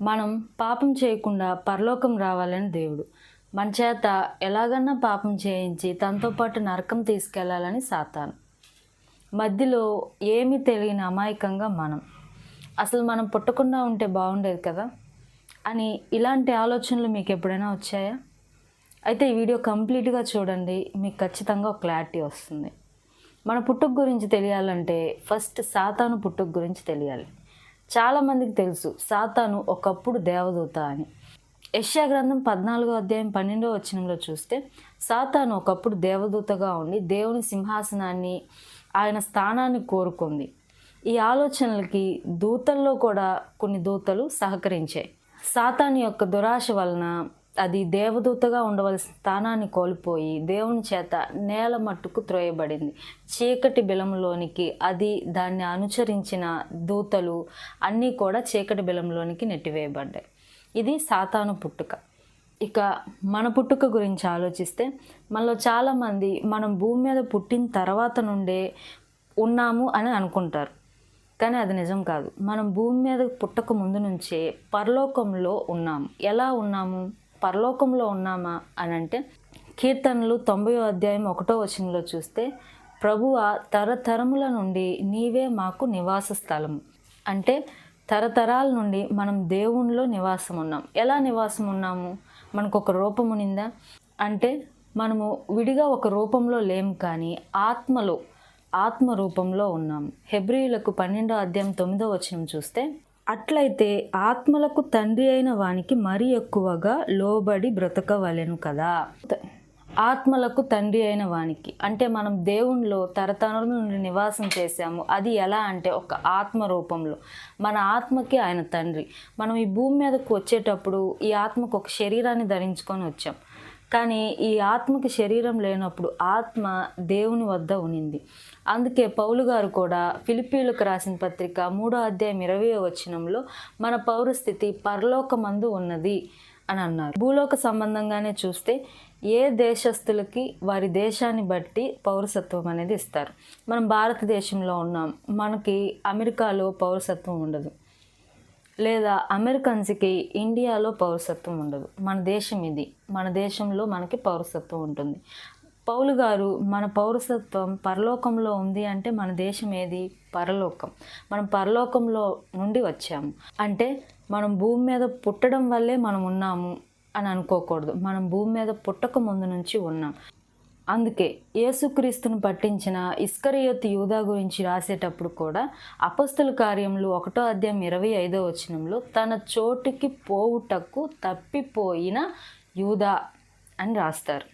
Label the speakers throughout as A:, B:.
A: మనం పాపం చేయకుండా పరలోకం రావాలని దేవుడు. మన చేత ఎలాగన్నా పాపం చేయించి తనతో పాటు నరకం తీసుకెళ్ళాలని సాతాను. మధ్యలో ఏమీ తెలియని అమాయకంగా మనం. అసలు మనం పుట్టకుండా ఉంటే బాగుండేది కదా? అని ఇలాంటి ఆలోచనలు మీకు ఎప్పుడైనా వచ్చాయా? అయితే ఈ వీడియో కంప్లీట్గా చూడండి మీకు ఖచ్చితంగా ఒక క్లారిటీ వస్తుంది. మన పుట్టుక గురించి తెలియాలంటే ఫస్ట్ సాతాను పుట్టుక గురించి తెలియాలి. చాలామందికి తెలుసు సాతాను ఒకప్పుడు దేవదూత అని. యష్యా గ్రంథం పద్నాలుగో అధ్యాయం పన్నెండో వచనంలో చూస్తే సాతాను ఒకప్పుడు దేవదూతగా ఉండి దేవుని సింహాసనాన్ని ఆయన స్థానాన్ని కోరుకుంది. ఈ ఆలోచనలకి దూతల్లో కూడా కొన్ని దూతలు సహకరించాయి. సాతాను యొక్క దురాశ వలన అది దేవదూతగా ఉండవలసిన స్థానాన్ని కోల్పోయి దేవుని చేత నేల మట్టుకు త్రోయబడింది. చీకటి బిలంలోనికి అది దాన్ని అనుసరించిన దూతలు అన్నీ కూడా చీకటి బిలంలోనికి నెట్టివేయబడ్డాయి. ఇది సాతాను పుట్టుక. ఇక మన పుట్టుక గురించి ఆలోచిస్తే మనలో చాలామంది మనం భూమి మీద పుట్టిన తర్వాత నుండే ఉన్నాము అని అనుకుంటారు. కానీ అది నిజం కాదు. మనం భూమి మీద పుట్టక ముందు నుంచే పరలోకంలో ఉన్నాము. ఎలా ఉన్నాము? పరలోకంలో ఉన్నామా అని అంటే కీర్తనలు తొంభై అధ్యాయం ఒకటో వచనంలో చూస్తే ప్రభువ తరతరముల నుండి నీవే మాకు నివాస స్థలము. అంటే తరతరాల నుండి మనం దేవునిలో నివాసం ఉన్నాం. ఎలా నివాసం ఉన్నాము? మనకు ఒక రూపం ఉనిందా అంటే మనము విడిగా ఒక రూపంలో లేము కానీ ఆత్మలో ఆత్మ రూపంలో ఉన్నాం. హెబ్రియులకు పన్నెండో అధ్యాయం తొమ్మిదో వచనం చూస్తే అట్లయితే ఆత్మలకు తండ్రి అయిన వానికి మరీ ఎక్కువగా లోబడి బ్రతకవలెను కదా. ఆత్మలకు తండ్రి అయిన వానికి అంటే మనం దేవునిలో తరతరాల నుండి నివాసం చేశాము అది ఎలా అంటే ఒక ఆత్మ రూపంలో. మన ఆత్మకి ఆయన తండ్రి. మనం ఈ భూమి మీదకు వచ్చేటప్పుడు ఈ ఆత్మకు ఒక శరీరాన్ని ధరించుకొని వచ్చాం. కానీ ఈ ఆత్మకి శరీరం లేనప్పుడు ఆత్మ దేవుని వద్ద ఉనింది. అందుకే పౌలు గారు కూడా ఫిలిపీలకు రాసిన పత్రిక మూడో అధ్యాయం ఇరవై వచనంలో మన పౌరస్థితి పరలోకమందు ఉన్నది అని అన్నారు. భూలోక సంబంధంగానే చూస్తే ఏ దేశస్తులకి వారి దేశాన్ని బట్టి పౌరసత్వం అనేది ఇస్తారు. మనం భారతదేశంలో ఉన్నాం. మనకి అమెరికాలో పౌరసత్వం ఉండదు. లేదా అమెరికన్స్కి ఇండియాలో పౌరసత్వం ఉండదు. మన దేశం ఇది. మన దేశంలో మనకి పౌరసత్వం ఉంటుంది. పౌలు గారు మన పౌరసత్వం పరలోకంలో ఉంది అంటే మన దేశం ఏది? పరలోకం. మనం పరలోకంలో నుండి వచ్చాము. అంటే మనం భూమి మీద పుట్టడం వల్లే మనం ఉన్నాము అని అనుకోకూడదు. మనం భూమి మీద పుట్టక ముందు నుంచి ఉన్నాం. అందుకే యేసుక్రీస్తును పట్టించిన ఇస్కరియోత్ యూదా గురించి రాసేటప్పుడు కూడా అపస్తుల కార్యములు ఒకటో అధ్యాయం ఇరవై ఐదో వచనంలో తన చోటుకి పోవుటకు తప్పిపోయిన యూదా అని రాస్తారు.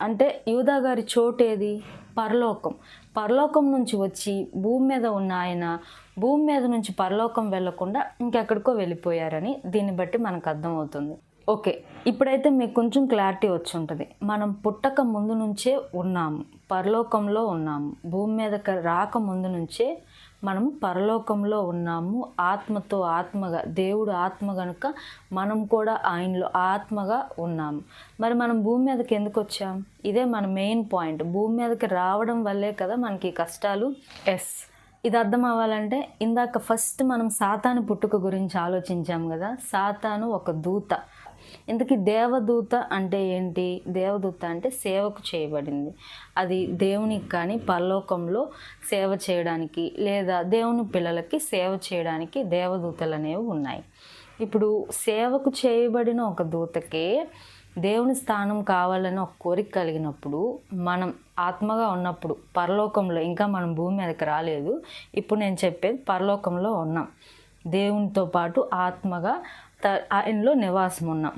A: అంటే యూదా గారి చోటు ఏది పరలోకం. పరలోకం నుంచి వచ్చి భూమి మీద ఉన్న ఆయన భూమి మీద నుంచి పరలోకం వెళ్ళకుండా ఇంకెక్కడికో వెళ్ళిపోయారని దీన్ని బట్టి మనకు అర్థమవుతుంది. ఓకే ఇప్పుడైతే మీకు కొంచెం క్లారిటీ వచ్చి ఉంటుంది మనం పుట్టక ముందు నుంచే ఉన్నాము పరలోకంలో ఉన్నాము. భూమి మీదకి రాక ముందు నుంచే మనం పరలోకంలో ఉన్నాము. ఆత్మతో ఆత్మగా దేవుడు ఆత్మ కనుక మనం కూడా ఆయనలో ఆత్మగా ఉన్నాము. మరి మనం భూమి మీదకి ఎందుకు వచ్చాం? ఇదే మన మెయిన్ పాయింట్. భూమి మీదకి రావడం వల్లే కదా మనకి కష్టాలు ఎస్. ఇది అర్థం అవ్వాలంటే ఇందాక ఫస్ట్ మనం సాతాను పుట్టుక గురించి ఆలోచించాం కదా. సాతాను ఒక దూత. ఇంతకీ దేవదూత అంటే ఏంటి? దేవదూత అంటే సేవకు చేయబడింది. అది దేవునికి కానీ పరలోకంలో సేవ చేయడానికి లేదా దేవుని పిల్లలకి సేవ చేయడానికి దేవదూతలు అనేవి ఉన్నాయి. ఇప్పుడు సేవకు చేయబడిన ఒక దూతకే దేవుని స్థానం కావాలని ఒక కోరిక కలిగినప్పుడు మనం ఆత్మగా ఉన్నప్పుడు పరలోకంలో ఇంకా మనం భూమి మీదకి రాలేదు. ఇప్పుడు నేను చెప్పేది పరలోకంలో ఉన్నాం. దేవునితో పాటు ఆత్మగా ఆయనలో నివాసం ఉన్నాం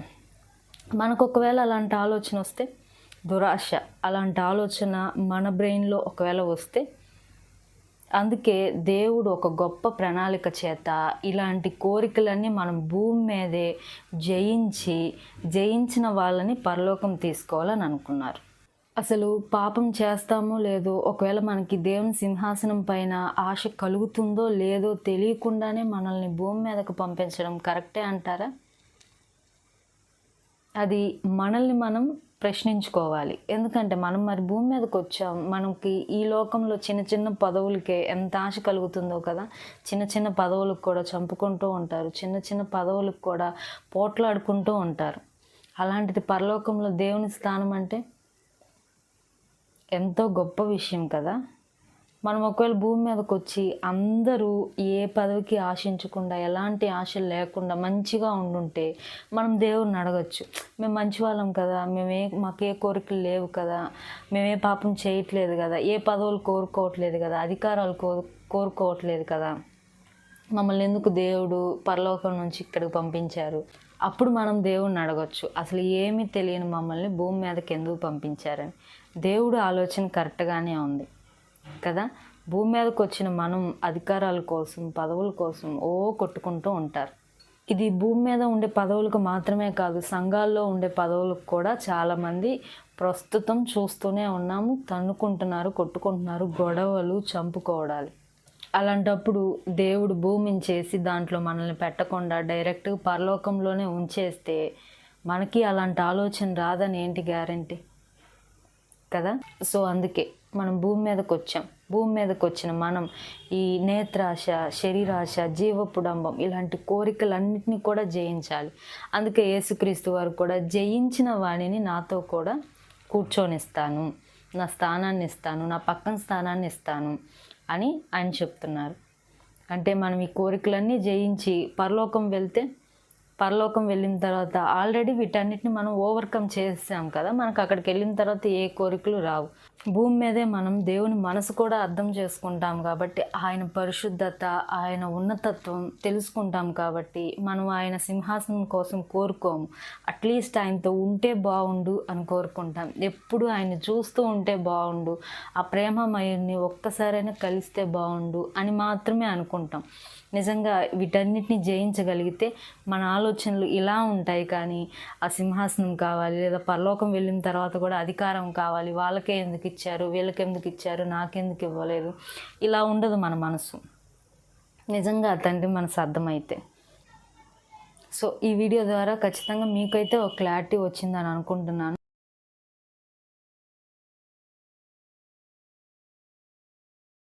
A: మనకు ఒకవేళ అలాంటి ఆలోచన వస్తే దురాశ అలాంటి ఆలోచన మన బ్రెయిన్లో ఒకవేళ వస్తే అందుకే దేవుడు ఒక గొప్ప ప్రణాళిక చేత ఇలాంటి కోరికలన్నీ మనం భూమి మీదే జయించి జయించిన వాళ్ళని పరలోకం తీసుకోవాలని అనుకున్నారు. అసలు పాపం చేస్తామో లేదో ఒకవేళ మనకి దేవుని సింహాసనం పైన ఆశ కలుగుతుందో లేదో తెలియకుండానే మనల్ని భూమి మీదకు పంపించడం కరెక్టే అంటారా? అది మనల్ని మనం ప్రశ్నించుకోవాలి. ఎందుకంటే మనం మరి భూమి మీదకి వచ్చాం. మనకి ఈ లోకంలో చిన్న చిన్న పదవులకే ఎంత ఆశ కలుగుతుందో కదా. చిన్న చిన్న పదవులకు కూడా చంపుకుంటూ ఉంటారు. చిన్న చిన్న పదవులకు కూడా పోట్లాడుకుంటూ ఉంటారు. అలాంటిది పరలోకంలో దేవుని స్థానం అంటే? ఎంతో గొప్ప విషయం కదా. మనం ఒకవేళ భూమి మీదకి వచ్చి అందరూ ఏ పదవికి ఆశించకుండా ఎలాంటి ఆశలు లేకుండా మంచిగా ఉండుంటే మనం దేవుడిని అడగచ్చు. మేము మంచి వాళ్ళం కదా మేమే మాకు ఏ కోరికలు లేవు కదా మేమే పాపం చేయట్లేదు కదా ఏ పదవులు కోరుకోవట్లేదు కదా అధికారాలు కోరు కోరుకోవట్లేదు కదా. మమ్మల్ని ఎందుకు దేవుడు పరలోకం నుంచి ఇక్కడికి పంపించారు? అప్పుడు మనం దేవుణ్ణి అడగొచ్చు. అసలు ఏమీ తెలియని మమ్మల్ని భూమి మీదకి ఎందుకు పంపించారని. దేవుడు ఆలోచన కరెక్ట్గానే ఉంది. కదా? భూమి మీదకి వచ్చిన మనం అధికారాల కోసం పదవుల కోసం ఓ కొట్టుకుంటూ ఉంటారు. ఇది భూమి మీద ఉండే పదవులకు మాత్రమే కాదు సంఘాల్లో ఉండే పదవులకు కూడా చాలామంది ప్రస్తుతం చూస్తూనే ఉన్నాము తన్నుకుంటున్నారు కొట్టుకుంటున్నారు గొడవలు చంపుకోవడాలి. అలాంటప్పుడు దేవుడు భూమిని చేసి దాంట్లో మనల్ని పెట్టకుండా డైరెక్ట్గా పరలోకంలోనే ఉంచేస్తే మనకి అలాంటి ఆలోచన రాదని ఏంటి గ్యారంటీ? కదా? సో అందుకే మనం భూమి మీదకి వచ్చాం. భూమి మీదకి వచ్చిన మనం ఈ నేత్రాశ శరీరాశ జీవపుడంబం ఇలాంటి కోరికలన్నింటినీ కూడా జయించాలి. అందుకే యేసుక్రీస్తు వారు కూడా జయించిన వాణిని నాతో కూడా కూర్చొనిస్తాను. నా స్థానాన్ని ఇస్తాను నా పక్కన స్థానాన్ని ఇస్తాను అని ఆయన చెప్తున్నారు. అంటే మనం ఈ కోరికలన్నీ జయించి పరలోకం వెళ్తే పరలోకం వెళ్ళిన తర్వాత ఆల్రెడీ వీటన్నిటిని మనం ఓవర్కమ్ చేసాం కదా. మనకు అక్కడికి వెళ్ళిన తర్వాత ఏ కోరికలు రావు. భూమి మీదే మనం దేవుని మనసు కూడా అర్థం చేసుకుంటాం కాబట్టి ఆయన పరిశుద్ధత ఆయన ఉన్నతత్వం తెలుసుకుంటాం కాబట్టి మనం ఆయన సింహాసనం కోసం కోరుకోము. అట్లీస్ట్ ఆయనతో ఉంటే బాగుండు అని కోరుకుంటాం. ఎప్పుడు ఆయన్ని చూస్తూ ఉంటే బాగుండు ఆ ప్రేమమయుని ఒక్కసారైనా కలిస్తే బాగుండు అని మాత్రమే అనుకుంటాం. నిజంగా వీటన్నిటిని జయించగలిగితే మన ఆలోచనలు ఇలా ఉంటాయి కానీ ఆ సింహాసనం కావాలి లేదా పరలోకం వెళ్ళిన తర్వాత కూడా అధికారం కావాలి. వాళ్ళకే ఎందుకు ఇచ్చారు? వీళ్ళకి ఎందుకు ఇచ్చారు? నాకెందుకు ఇవ్వలేదు? ఇలా ఉండదు మన మనసు. నిజంగా తండ్రి మనసు అర్థమైతే. సో ఈ వీడియో ద్వారా ఖచ్చితంగా మీకైతే ఒక క్లారిటీ వచ్చిందని అనుకుంటున్నాను.